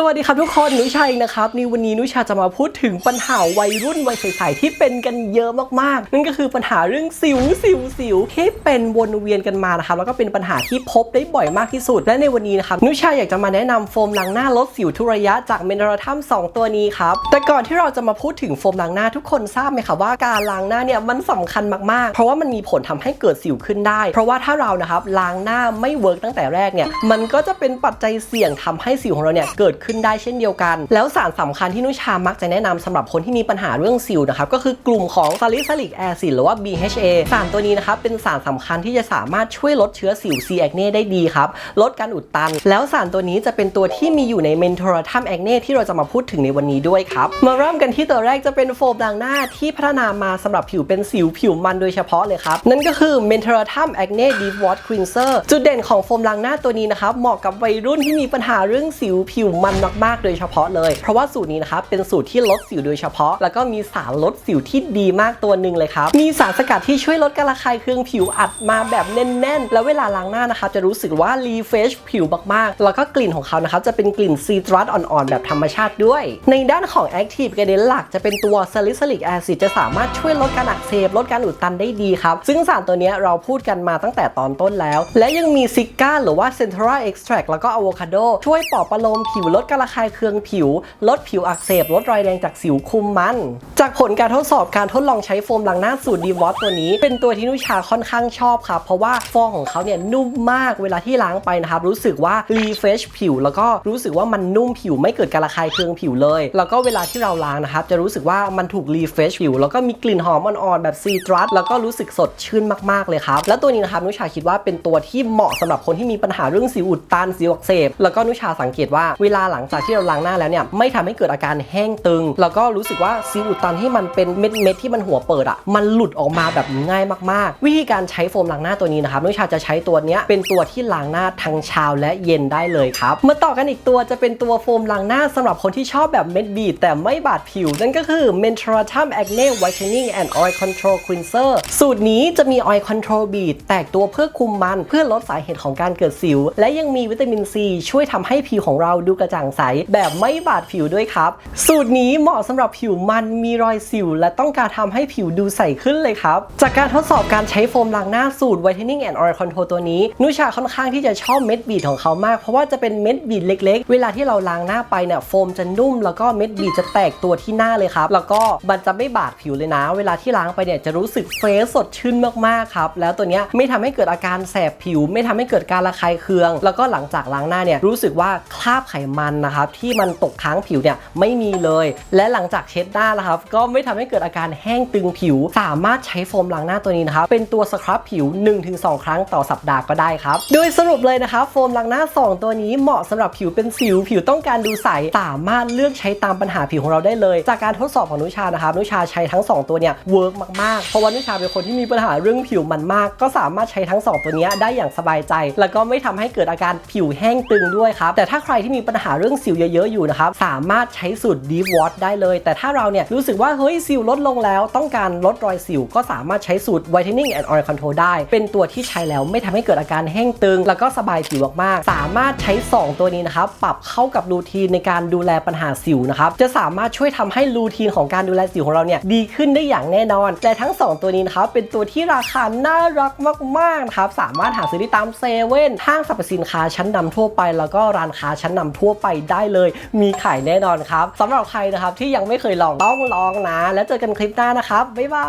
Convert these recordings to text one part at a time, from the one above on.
สวัสดีครับทุกคนนุชาเองนะครับนี่วันนี้นุชาจะมาพูดถึงปัญหาวัยรุ่นวัยใสๆที่เป็นกันเยอะมากๆ นั่นก็คือปัญหาเรื่องสิวสิวสิวที่เป็นวนเวียนกันมานะครับแล้วก็เป็นปัญหาที่พบได้บ่อยมากที่สุด และในวันนี้นะครับนุชาอยากจะมาแนะนำโฟมล้างหน้าลดสิวทุระยะจากเมนทราทัม2ตัวนี้ครับแต่ก่อนที่เราจะมาพูดถึงโฟมล้างหน้าทุกคนทราบไหมครับว่าการล้างหน้าเนี่ยมันสำคัญมากๆ เพราะว่ามันมีผลทำให้เกิดสิวขึ้นได้ เพราะว่าถ้าเรานะครับล้างหน้าไม่เวิร์กตั้งแต่แรกเนี่ยมันก็จะเป็นปัจจัยเสี่ยงทำให้สิวของเราเนี่ยเกิดขึ้นได้เช่นเดียวกัน แล้วสารสำคัญที่นุชามักจะแนะนำสำหรับคนที่มีปัญหาเรื่องสิวนะครับก็คือกลุ่มของ salicylic acid หรือว่า BHA สารตัวนี้นะครับเป็นสารสำคัญที่จะสามารถช่วยลดเชื้อสิว C acne ได้ดีครับลดการอุดตัน แล้วสารตัวนี้จะเป็นตัวที่มีอยู่ใน mentholatum acne ที่เราจะมาพูดถึงในวันนี้ด้วยครับมาเริ่มกันที่ตัวแรกจะเป็นโฟมล้างหน้าที่พัฒนามาสำหรับผิวเป็นสิวผิวมันโดยเฉพาะเลยครับ นั่นก็คือ mentholatum acne deep wash cleanser จุดเด่นของโฟมล้างหน้าตัวนี้นะครับ เหมาะกับวัยรุ่นที่มีปัญหาเรื่องสิวผิวมันมากๆ โดยเฉพาะเลย เพราะว่าสูตรนี้นะครับเป็นสูตรที่ลดสิวโดยเฉพาะ แล้วก็มีสารลดสิวที่ดีมากตัวหนึ่งเลยครับ มีสารสกัดที่ช่วยลดการระคายเคืองผิวอัดมาแบบแน่นๆ แล้วเวลาล้างหน้านะครับจะรู้สึกว่ารีเฟชผิวมากๆ แล้วก็กลิ่นของเขานะครับจะเป็นกลิ่นซีตรัสอ่อนๆ แบบธรรมชาติด้วย ในด้านของ Active g r a d i e n t หลักจะเป็นตัว Salicylic Acid จะสามารถช่วยลดการอักเสบลดการอุดตันได้ดีครับ ซึ่งสารตัวนี้เราพูดกันมาตั้งแต่ตอนต้นแล้ว และยังมีซิก้าหรือว่า Centra Extract แล้วก็อะโวคาโดช่วยปลอบประโลมผิวลดการระคายเคืองผิว ลดผิวอักเสบ ลดรอยแดงจากสิวคุมมันจากผลการทดสอบการทดลองใช้โฟมล้างหน้าสูตรดีวอตตัวนี้ เป็นตัวที่นุชาค่อนข้างชอบครับเพราะว่าฟองของเขาเนี่ยนุ่มมากเวลาที่ล้างไปนะครับ รู้สึกว่ารีเฟชผิว แล้วก็รู้สึกว่ามันนุ่มผิวไม่เกิดการระคายเคืองผิวเลย แล้วก็เวลาที่เราล้างนะครับ จะรู้สึกว่ามันถูกรีเฟชผิว แล้วก็มีกลิ่นหอมอ่อนๆแบบซีตรัสแล้วก็รู้สึกสดชื่นมากๆเลยครับแล้วตัวนี้นะครับนุชาคิดว่าเป็นตัวที่เหมาะสำหรับคนที่มีปัญหาเรื่องสิวอุดตันสิวอักเสบแล้วก็นุชาสังเกตว่าเวลาหลังจากที่เราล้างหน้าแล้วเนี่ยไม่ทำให้เกิดอาการแห้งตึง แล้วก็รู้สึกว่าสิวอุดตันที่มันเป็นเม็ดเม็ดที่มันหัวเปิดอะมันหลุดออกมาแบบง่ายมากๆ วิธีการใช้โฟมล้างหน้าตัวนี้นะครับนุชาจะใช้ตัวเนี้ยเป็นตัวที่ล้างหน้าทั้งเช้าและเย็นได้เลยครับมาต่อกันอีกตัวจะเป็นตัวโฟมล้างหน้าสำหรับคนที่ชอบแบบเม็ดบีแต่ไม่บาดผิว นั่นก็คือ Mentholatum Acne Whitening and Oil Control Cleanser สูตรนี้จะมี Oil Control บีดแตกตัวเพื่อคุมมันเพื่อลดสาเหตุของการเกิดสิว และยังมีวิตามินซีช่วยทำให้ผิวของเราดูกระจ่างใส แบบไม่บาดผิวด้วยครับ สูตรนี้เหมาะสำหรับผิวมันมีรอยสิว และต้องการทำให้ผิวดูใสขึ้นเลยครับ จากการทดสอบการใช้โฟมล้างหน้าสูตร Whitening and Oil Control ตัวนี้ นุชาค่อนข้างที่จะชอบเม็ดบีดของเขามาก เพราะว่าจะเป็นเม็ดบีดเล็ก ๆ เวลาที่เราล้างหน้าไปเนี่ยโฟมจะนุ่ม แล้วก็เม็ดบีดจะแตกตัวที่หน้าเลยครับ แล้วก็มันจะไม่บาดผิวเลยนะ เวลาที่ล้างไปเนี่ยจะรู้สึกเฟรชสดชื่นมากๆครับ แล้วตัวเนี้ยไม่ทำให้เกิดอาการแสบผิว ไม่ทำให้เกิดการระคายเคือง แล้วก็หลังจากล้างหน้าเนี่ยรู้สึกว่าคราบไขมันนะครับที่มันตกค้างผิวเนี่ยไม่มีเลย และหลังจากเช็ดหน้านะครับก็ไม่ทำให้เกิดอาการแห้งตึงผิว สามารถใช้โฟมล้างหน้าตัวนี้นะครับ เป็นตัวสครับผิว 1-2 ครั้งต่อสัปดาห์ก็ได้ครับ โดยสรุปเลยนะครับโฟมล้างหน้า 2 ตัวนี้เหมาะสำหรับผิวเป็นสิว ผิวต้องการดูใส สามารถเลือกใช้ตามปัญหาผิวของเราได้เลย จากการทดสอบของนุชานะครับ นุชาใช้ทั้ง 2 ตัวเนี่ยเวิร์กมากๆ เพราะว่านุชาเป็นคนที่มีปัญหาเรื่องผิวมันมาก ก็สามารถใช้ทั้ง 2 ตัวเนี้ยได้อย่างสบายใจ แล้วก็ไม่ทำให้เกิดอาการผิวแห้งตึงด้วยครับ แต่ถ้าใครที่มีปัญหาเรื่องสิวเยอะๆอยู่นะครับ สามารถใช้สูตร Deep Wash ได้เลย แต่ถ้าเราเนี่ยรู้สึกว่าเฮ้ยสิวลดลงแล้วต้องการลดรอยสิว ก็สามารถใช้สูตร Whitening and Oil Control ได้ เป็นตัวที่ใช้แล้วไม่ทำให้เกิดอาการแห้งตึง แล้วก็สบายผิวมากๆ สามารถใช้ 2 ตัวนี้นะครับ ปรับเข้ากับรูทีนในการดูแลปัญหาสิวนะครับ จะสามารถช่วยทำให้รูทีนของการดูแลสิวของเราเนี่ยดีขึ้นได้อย่างแน่นอน แต่ทั้ง 2 ตัวนี้นะครับเป็นตัวที่ราคาน่ารักมากๆนะครับสามารถหาซื้อได้ตามเซเว่นห้างสรรพสินค้าชั้นนำทั่วไป แล้วก็ร้านค้าชั้นนำทั่วไปได้เลย มีขายแน่นอนครับสำหรับใครนะครับที่ยังไม่เคยลองต้องลองนะ แล้วเจอกันคลิปหน้านะครับ บ๊ายบา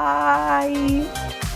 ย